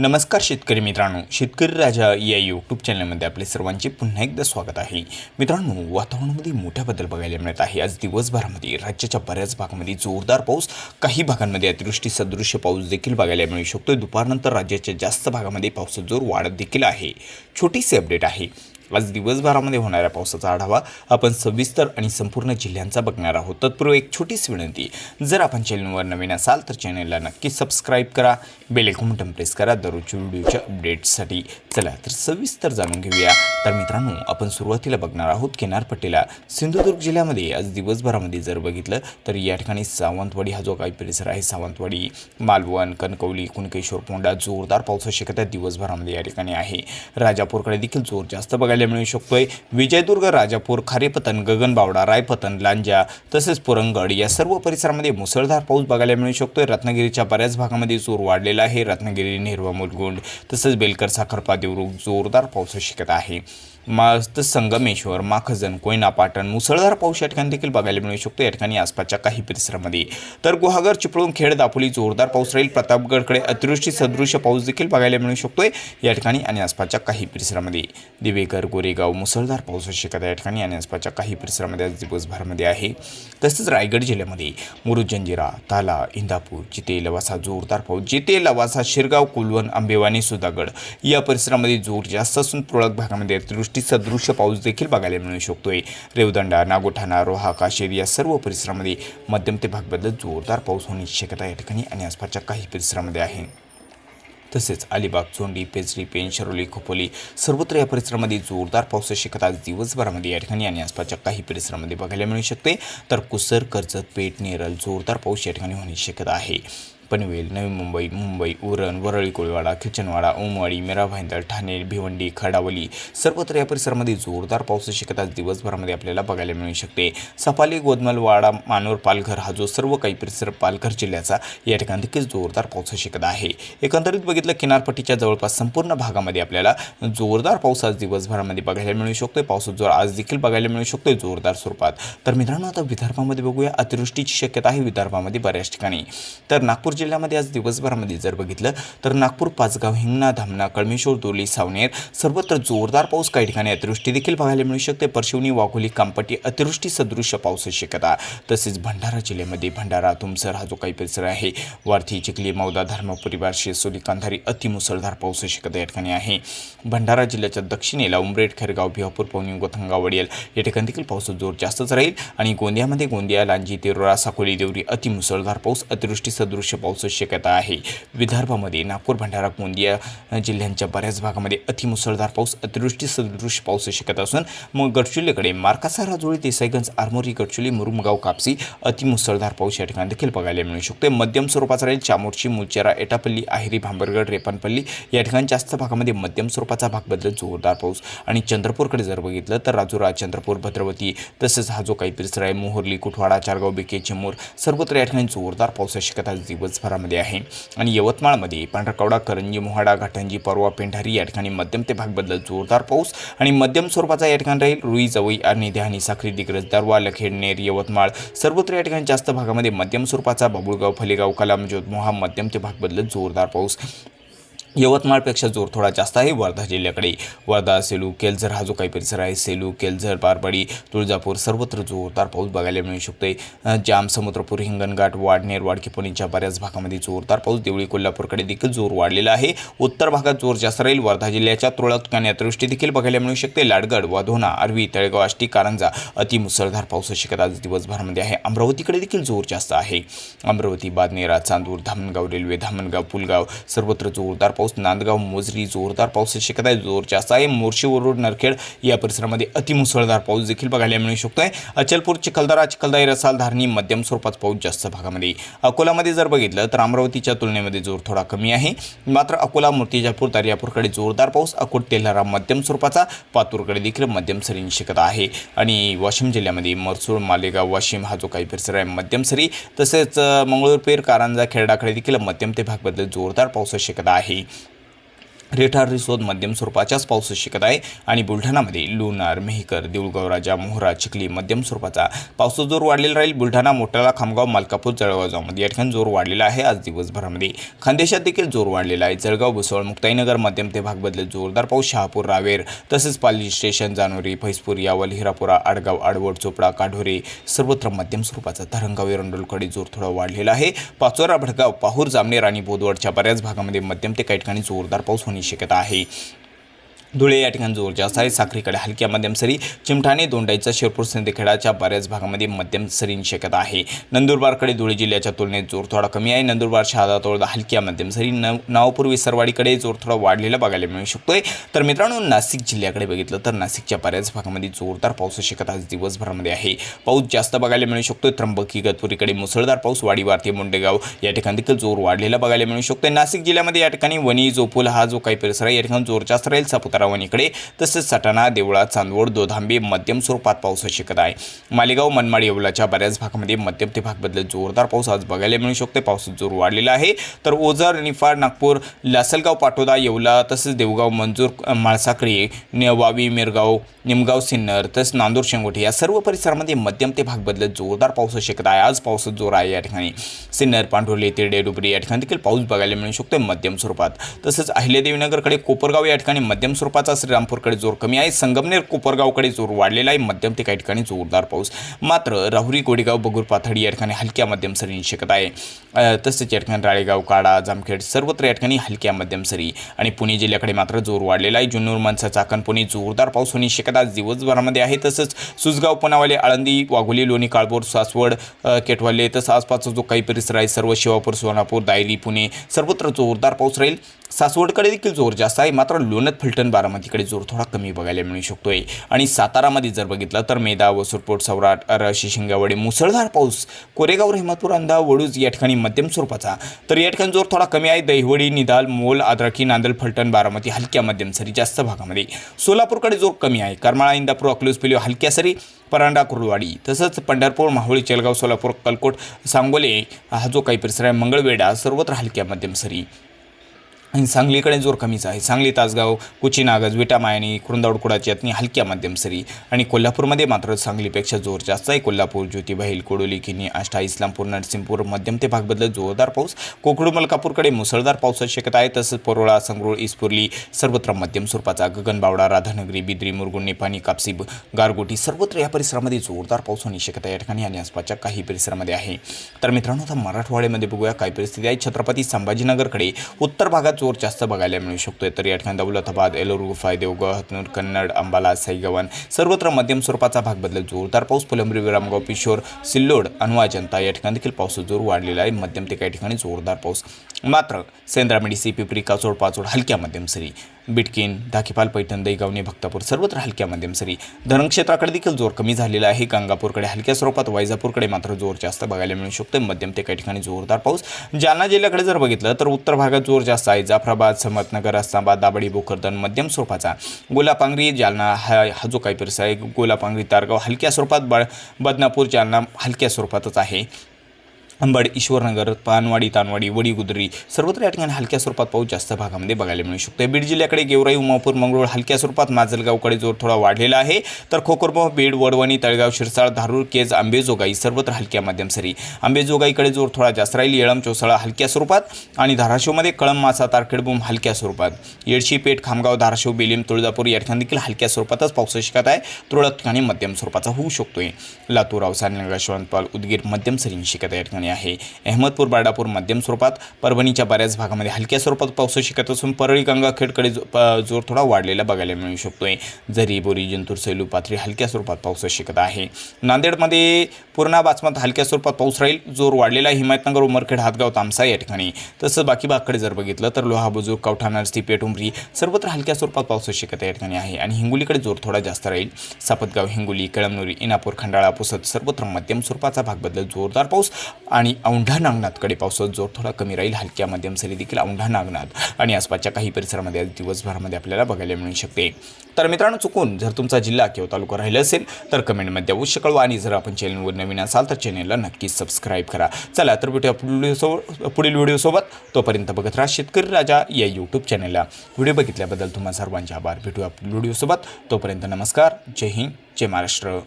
नमस्कार शेतकरी मित्रांनो शेतकरी राजा या यूट्यूब चॅनलमध्ये आपले सर्वांचे पुन्हा एकदा स्वागत आहे. मित्रांनो वातावरणामध्ये मोठा बदल बघायला मिळत आहे. आज दिवसभरामध्ये राज्याच्या बऱ्याच भागामध्ये जोरदार पाऊस काही भागांमध्ये अतिवृष्टी सदृश्य पाऊस देखील बघायला मिळू शकतो दुपारनंतर राज्याच्या जास्त भागामध्ये पावसाचा जोर वाढत देखील आहे. छोटीशी अपडेट आहे. आज दिवसभरामध्ये होणाऱ्या पावसाचा आढावा आपण सविस्तर आणि संपूर्ण जिल्ह्यांचा बघणार आहोत. तत्पूर्वी एक छोटीशी विनंती. जर आपण चॅनलवर नवीन असाल तर चॅनलला नक्की सबस्क्राईब करा. बेलेकॉन बटन प्रेस करा. दररोजच्या व्हिडिओच्या अपडेट्ससाठी चला तर सविस्तर जाणून घेऊया. तर मित्रांनो आपण सुरुवातीला बघणार आहोत किनारपट्टीला सिंधुदुर्ग जिल्ह्यामध्ये आज दिवसभरामध्ये जर बघितलं तर या ठिकाणी सावंतवाडी हा जो काही परिसर आहे सावंतवाडी मालवण कणकवली कुणकेश्वर पोंडा जोरदार पावसाची शक्यता दिवसभरामध्ये या ठिकाणी आहे. राजापूरकडे देखील जोर जास्त बघायला मिळू शकतोय. विजयदुर्ग राजापूर खारेपतन गगनबावडा रायपतन लांजा तसेच पुरंगड या सर्व परिसरामध्ये मुसळधार पाऊस बघायला मिळू शकतोय. रत्नागिरीच्या बऱ्याच भागामध्ये जोर वाढलेला आहे. रत्नागिरी नेरवा मुलगुंड तसेच बेलकर साखरपा देवरुख जोरदार पावसाची शक्यता आहे. मस्त संगमेश्वर माखजन कोयना पाटण मुसळधार पाऊस या ठिकाणी देखील बघायला मिळू शकतो. या ठिकाणी आसपासच्या काही परिसरामध्ये. तर गुहागर चिपळूण खेड दापोली जोरदार पाऊस राहील. प्रतापगडकडे अतिवृष्टी सदृश्य पाऊस देखील बघायला मिळू शकतोय. या ठिकाणी आणि आसपासच्या काही परिसरामध्ये. दिवेकर गोरेगाव मुसळधार पाऊस शक्यता या ठिकाणी आणि आसपासच्या काही परिसरामध्ये आज दिवसभरामध्ये आहे. तसेच रायगड जिल्ह्यामध्ये. मुरुजंजिरा ताला इंदापूर जिते लवासा जोरदार पाऊस. जिते लवासा शिरगाव कुलवण आंबेवानी सुधागड या परिसरामध्ये जोर जास्त असून तुरळक भागामध्ये अतिवृष्टी सदृश्य पाऊस देखील बघायला मिळू शकतोय. रेवदंडा नागोठाणा रोहा काशेर या सर्व परिसरामध्ये मध्यम ते भाग जोरदार पाऊस होण्याची शक्यता या ठिकाणी आणि आसपासच्या काही परिसरामध्ये आहे. तसेच अलिबाग चोंडी पेजरी पेन शरोली खोपोली सर्वत्र या परिसरामध्ये जोरदार पावसाची शक्यता आज दिवसभरामध्ये या ठिकाणी आणि आसपासच्या काही परिसरामध्ये बघायला मिळू शकते. तर कुसर कर्जत पेठ नेरल जोरदार पाऊस या ठिकाणी होण्याची शक्यता आहे. पनवेल नवी मुंबई मुंबई उरण वरळी कोळीवाडा खिचनवाडा ओमवाडी मेरा भाईंदर ठाणे भिवंडी खडावली सर्वत्र या परिसरामध्ये जोरदार पावसाची शक्यता आज दिवसभरामध्ये आपल्याला बघायला मिळू शकते. सफाली गोदमलवाडा मानोर पालघर हा जो सर्व काही परिसर पालघर जिल्ह्याचा या ठिकाणी देखील जोरदार पावसाची शक्यता आहे. एकंदरीत बघितलं किनारपट्टीच्या जवळपास संपूर्ण भागामध्ये आपल्याला जोरदार पाऊस आज दिवसभरामध्ये बघायला मिळू शकतोय. पावसाचा जोर आज देखील बघायला मिळू शकतोय जोरदार स्वरूपात. तर मित्रांनो आता विदर्भामध्ये बघूया. अतिवृष्टीची शक्यता आहे विदर्भामध्ये बऱ्याच ठिकाणी. तर नागपूर जिल्ह्यामध्ये आज दिवसभरामध्ये जर बघितलं तर नागपूर पाचगाव हिंगणा धामणा कळमेश्वर दोली सावनेर सर्वत्र जोरदार पाऊस काही ठिकाणी अतिवृष्टी देखील बघायला मिळू शकते. परशिवनी वाघोली कांपटी अतिवृष्टी सदृश्य पावसाची शक्यता. तसेच भंडारा जिल्ह्यामध्ये भंडारा तुमसर हा जो काही परिसर आहे वार्थी चिखली मौदा धर्मपुरी बारशी सोली कांधारी अतिमुसळधार पावसाची शक्यता या ठिकाणी आहे. भंडारा जिल्ह्याच्या दक्षिणेला उमरेड खैरगाव भिवापूर पवनी गोथंगा वडियल या ठिकाणी देखील पावसाचा जोर जास्तच राहील. आणि गोंदियामध्ये गोंदिया लांजी तेरोरा साकोली देवरी अतिमुसळधार पाऊस अतिवृष्टी सदृश्य पावसाची शक्यता आहे. विदर्भामध्ये नागपूर भंडारा गोंदिया जिल्ह्यांच्या बऱ्याच भागामध्ये अतिमुसळधार पाऊस अतिवृष्टी सदृश्य पावसाची शक्यता असून मग गडचिरोलीकडे मार्कासा राजोळी देसाईगंज आरमोरी गडचिरोली मुरुमगाव कापसी अतिमुसळधार पाऊस या ठिकाणी देखील बघायला मिळू शकतो. मध्यम स्वरूपाचा राहील चामोर्ची मुलचेरा एटापल्ली आहिरी भांबरगड रेपानपल्ली या ठिकाणी जास्त भागामध्ये मध्यम स्वरूपाचा भाग बदलत जोरदार पाऊस आणि चंद्रपूरकडे जर बघितलं तर राजुरा चंद्रपूर भद्रवती तसेच हा जो काही परिसर आहे मोहर्ली कुठवाडा चारगाव बिके चिमूर सर्वत्र या ठिकाणी जोरदार पावसाची शक्यता दिवसभरामध्ये आहे. आणि यवतमाळमध्ये पांढरकवडा करंजी मोहाडा घाटंजी परवा पेंढारी या ठिकाणी मध्यम ते भाग बदलत जोरदार पाऊस आणि मध्यम स्वरूपाचा या ठिकाणी राहील. रुई जवई आणि देहानी साखरी दिग्रज दरवा लखेडनेर यवतमाळ सर्वत्र या ठिकाणी जास्त भागामध्ये मध्यम स्वरूपाचा बाबुळगाव फलेगाव कलाम मोहा मध्यम ते भाग बदलत जोरदार पाऊस. यवतमाळपेक्षा जोर थोडा जास्त आहे वर्धा जिल्ह्याकडे. वर्धा सेलू केलझर हा जो काही परिसर आहे सेलू केलझर पारपाडी तुळजापूर सर्वत्र जोरदार पाऊस बघायला मिळू शकतो जाम समुद्रपूर हिंगणघाट वाडनेर वाडकीपणीच्या बऱ्याच भागामध्ये जोरदार पाऊस. देवळी कोल्हापूरकडे देखील जोर वाढलेला आहे. उत्तर भागात जोर जास्त राहील. वर्धा जिल्ह्याच्या तुरळक ठिकाणी अतिवृष्टी देखील बघायला मिळू शकते. लाडगड वाधोना आर्वी तळेगाव आष्टी कारंजा अतिमुसळधार पावसाची शक्यता आज दिवसभरामध्ये आहे. अमरावतीकडे देखील जोर जास्त आहे. अमरावती बादनेरा चांदूर धामणगाव रेल्वे धामणगाव पुलगाव सर्वत्र जोरदार पाऊस नांदगाव मोजरी जोरदार पाऊस शक्यता आहे जोर जास्त आहे. मोर्शी वरुड नरखेड या परिसरामध्ये अतिमुसळधार पाऊस देखील बघायला मिळू शकतो आहे अचलपूर चिखलदरा चिखलदाई रसाल धारणी मध्यम स्वरूपात पाऊस जास्त भागामध्ये. अकोलामध्ये जर बघितलं तर अमरावतीच्या तुलनेमध्ये जोर थोडा कमी आहे. मात्र अकोला मूर्तिजापूर दर्यापूरकडे जोरदार पाऊस अकोट तेल्हारा मध्यम स्वरूपाचा पातूरकडे देखील मध्यम सरींची शक्यता आहे. आणि वाशिम जिल्ह्यामध्ये मरसूळ मालेगाव वाशिम हा जो काही परिसर आहे मध्यम सरी. तसेच मंगळूरपेर कारंजा खेरडाकडे देखील मध्यम ते भागबद्दल जोरदार पावसाची शक्यता आहे. रेठार रिसोद मध्यम स्वरूपाच्याच पाऊस शिकत आहे आणि बुलढाणामध्ये लोणार मेहकर देऊळगाव राजा मोहरा चिखली मध्यम स्वरूपाचा पावसाचा जोर वाढलेला राहील. बुलढाणा मोठ्याला खामगाव मालकापूर जळगावजामध्ये या ठिकाणी जोर वाढलेला आहे. आज दिवसभरामध्ये खानदेशात देखील जोर वाढलेला आहे. जळगाव भुसवळ मुक्ताईनगर मध्यम ते भाग बदलत जोरदार पाऊस शहापूर रावेर तसेच पाली स्टेशन जानोरी फैसपूर यावल हिरापुरा आडगाव आडवड चोपडा काढोरे सर्वत्र मध्यम स्वरूपाचा धरणगाव एरंडोलकडे जोर थोडा वाढलेला आहे. पाचोरा भडगाव पाहूर जामनेर आणि बोदवडच्या बऱ्याच भागामध्ये मध्यम ते काही ठिकाणी जोरदार पाऊस होणे होण्याची शक्यता आहे. धुळे या ठिकाणी जोर जास्त आहे साखरीकडे हलक्या मध्यम सरी चिमठाणे दोंडाईचा शिरपूर सिंदखेडाच्या बऱ्याच भागामध्ये मध्यम सरींची शक्यता आहे. नंदुरबारकडे धुळे जिल्ह्याच्या तुलनेत जोर थोडा कमी आहे. नंदुरबार शहादा तोडदा हलक्या मध्यम सरी न नावपूर विसरवाडीकडे जोर थोडा वाढलेला बघायला मिळू शकतोय. तर मित्रांनो नाशिक जिल्ह्याकडे बघितलं तर नाशिकच्या बऱ्याच भागामध्ये जोरदार पावसाची शक्यता आज दिवसभरामध्ये आहे. पाऊस जास्त बघायला मिळू शकतोय. त्र्यंबकी गतपुरीकडे मुसळधार पाऊस वाडीवारती मुंडेगाव या ठिकाणी देखील जोर वाढलेला बघायला मिळू शकतोय. नाशिक जिल्ह्यामध्ये या ठिकाणी वणी जोपूल हा जो काही परिसर आहे या ठिकाणी जोर जास्त राहील सापुतारा वणीकडे तसेच सटाणा देवळा चांदवड दोधांबे मध्यम स्वरूपात पावसाची शक्यता आहे. मालेगाव मनमाड येवलाच्या बऱ्याच भागामध्ये मध्यम ते भाग बदलत जोरदार पाऊस आज बघायला मिळू शकतो पावसाचा जोर वाढलेला आहे. तर ओझर निफाड नागपूर लासलगाव पाटोदा येवला तसेच देवगाव मंजूर माळसाकरी वावी मिरगाव निमगाव सिन्नर तसेच नांदूर शेंगोटे या सर्व परिसरामध्ये मध्यम ते भाग बदलत जोरदार पावसाची शक्यता आहे. आज पावसाचा जोर आहे या ठिकाणी. सिन्नर पांढरोले तिरडे डुबरी या ठिकाणी देखील पाऊस बघायला मिळू शकतो मध्यम स्वरूपात. तसंच अहिल्यादेवीनगरकडे कोपरगाव या ठिकाणी मध्यम स्वरूपाचा श्रीरामपूरकडे जोर कमी आहे. संगमनेर कोपरगावकडे जोर वाढलेला आहे. मध्यम ते काही ठिकाणी जोरदार पाऊस. मात्र राहुरी गोडेगाव बगूर पाथडी या ठिकाणी हलक्या मध्यम सरींची शक्यता आहे. तसेच या ठिकाणी राळेगाव काडा जामखेड सर्वत्र या ठिकाणी हलक्या मध्यम सरी आणि पुणे जिल्ह्याकडे मात्र जोर वाढलेला आहे. जुन्नूर मनसा चाकण पुणे जोरदार पाऊस होण्याची शक्यता आज दिवसभरामध्ये आहे. तसंच सुसगाव पुनावाले आळंदी वाघोली लोणी काळभोर सासवड केटवाले तसं आसपासचा जो काही परिसर आहे सर्व शिवापूर सोनापूर दायरी पुणे सर्वत्र जोरदार पाऊस राहील. सासवडकडे देखील जोर जास्त आहे. मात्र लोणत फलटण बारामतीकडे जोर थोडा कमी बघायला मिळू शकतोय. आणि सातारामध्ये जर बघितलं तर मेदा वसुरपोट सौराट अरशी शिंगावडे मुसळधार पाऊस कोरेगाव हेमतपूर अंधा वडूज या ठिकाणी मध्यम स्वरूपाचा. तर या ठिकाणी जोर थोडा कमी आहे. दहिवडी निदाल मोल आद्रकी नांदल फलटण बारामती हलक्या मध्यम सरी जास्त भागामध्ये. सोलापूरकडे जोर कमी आहे. करमाळा इंदापूर अकलूज पिलो हलक्या सरी परांडा कुर्डवाडी तसंच पंढरपूर माहुळी चेलगाव सोलापूर कलकोट सांगोले हा जो काही परिसर आहे मंगळवेढा सर्वत्र हलक्या मध्यम सरी. आणि सांगलीकडे जोर कमीच आहे. सांगली तासगाव कुची नागज विटा मायनी कुरुंदावडकुडाची यातनी हलक्या मध्यम सरी आणि कोल्हापूरमध्ये मात्र सांगलीपेक्षा जोर जास्त आहे. कोल्हापूर ज्योतिबाईल कोडोली किनी आष्टा इस्लामपूर नरसिंहपूर मध्यम ते भाग बदलत जोरदार पाऊस. कोकडू मलकापूरकडे मुसळधार पावसाची शक्यता आहे. तसंच परोळा संगरूळ इस्पुर्ली सर्वत्र मध्यम स्वरूपाचा गगनबावडा राधानगरी बिद्री मुरगुण निपाणी कापसी गारगोटी सर्वत्र या परिसरामध्ये जोरदार पाऊस होण्याची शक्यता या ठिकाणी आणि आसपासच्या काही परिसरामध्ये आहे. तर मित्रांनो आता मराठवाड्यामध्ये बघूया काय परिस्थिती आहे. छत्रपती संभाजीनगरकडे उत्तर भागात जोर जास्त बघायला मिळू शकतोय. तर या ठिकाणी दौलताबाद एलोर गुफा देवगाव हतनूर कन्नड अंबाला साईगवन सर्वत्र मध्यम स्वरूपाचा भाग बदलत जोरदार पाऊस फुलंब्री विरामगाव पिशोर सिल्लोड अनवा जनता या ठिकाणी देखील पावसाचा जोर वाढलेला आहे. मध्यम ते काही ठिकाणी जोरदार पाऊस. मात्र सेंद्रामेडी सी पिपरी काचोड पाचोड हलक्या मध्यम सरी बिटकीन धाकीपाल पैठण दैगावणे भक्तापूर सर्वत्र हलक्या मध्यम सरी. धरणक्षेत्राकडे देखील जोर कमी झालेला आहे. गंगापूरकडे हलक्या स्वरूपात वैजापूरकडे मात्र जोर जास्त बघायला मिळू शकतो मध्यम ते काही ठिकाणी जोरदार पाऊस. जालना जिल्ह्याकडे जर बघितलं तर उत्तर भागात जोर जास्त आहे. जाफराबाद समतनगर अस्ताबाद दाबडी भोकरदन मध्यम स्वरूपाचा. गोलापांगरी जालना हा हा जो काही परिसर आहे गोलापांगरी तारगाव हलक्या स्वरूपात बळ बदनापूर जालना हलक्या स्वरूपातच आहे. अंबड ईश्वरनगर पानवाडी तानवाडी वडीगुदरी सर्वत्र या ठिकाणी हलक्या स्वरूपात पाऊस जास्त भागामध्ये बघायला मिळू शकतो बीड जिल्ह्याकडे गेवराई उमापूर मंगळूर हलक्या स्वरूपात माजलगावकडे जोर थोडा वाढलेला आहे. तर खोकोरबो बीड वडवणी तळगाव शिरसाळ धारूर केज आंबेजोगाई सर्वत्र हलक्या मध्यम सरी आंबेजोगाईकडे जोर थोडा जास्त राहील. येळम चोसाळा हलक्या स्वरूपात आणि धाराशिवमध्ये कळम मासा तारखेडबूम हलक्या स्वरूपात. येडशी पेठ खामगाव धाराशिव बेलीम तुळजापूर या ठिकाणी देखील हलक्या स्वरूपातच पावसाची शिकत आहे. तुरळक ठिकाणी मध्यम स्वरूपाचा होऊ शकतोय. लातूर अवसानगर यशवंतपाल उदगीर मध्यम सरींची आहे या ठिकाणी आहे. अहमदपूर बाळापूर मध्यम स्वरूपात परभणीच्या बऱ्याच भागामध्ये हलक्या स्वरूपात पाऊस शिकत असून परळी गंगाखेडकडे जोर थोडा वाढलेला बघायला मिळू शकतोय. जरी बोरी जंतूर सैलू पाथरी हलक्या स्वरूपात पाऊस शिकत आहे. नांदेडमध्ये पूर्णा बाचमत हलक्या स्वरूपात पाऊस राहील जोर वाढलेला हिमायतनगर उमरखेड हातगाव तामसा या ठिकाणी. तसंच बाकी भागकडे जर बघितलं तर लोहा बुजुर्ग कवठा नरसी उमरी सर्वत्र हलक्या स्वरूपात पाऊस शिकत या ठिकाणी आहे. आणि हिंगोलीकडे जोर थोडा जास्त राहील. सापतगाव हिंगोली कळमनुरी इनापूर खंडाळा पुसद सर्वत्र मध्यम स्वरूपाचा भाग बदलत जोरदार पाऊस आणि औंढा नागनाथकडे पावसाचा जोर थोडा कमी राहील. हलक्या मध्यम सरी देखील औंढा नागनाथ आणि आसपासच्या काही परिसरामध्ये दिवसभरामध्ये आपल्याला बघायला मिळू शकते. तर मित्रांनो चुकून जर तुमचा जिल्हा किंवा तालुका राहिला असेल तर कमेंटमध्ये अवश्य कळवा आणि जर आपण चॅनलवर नवीन असाल तर चॅनलला नक्कीच सबस्क्राईब करा. चला तर भेटूया पुढील व्हिडिओसोबत पुढील व्हिडिओसोबत. तोपर्यंत बघत राहा शेतकरी राजा या यूट्यूब चॅनलला व्हिडिओ बघितल्याबद्दल तुम्हा सर्वांचे आभार. भेटूया पुढील व्हिडिओसोबत. तोपर्यंत नमस्कार. जय हिंद. जय महाराष्ट्र.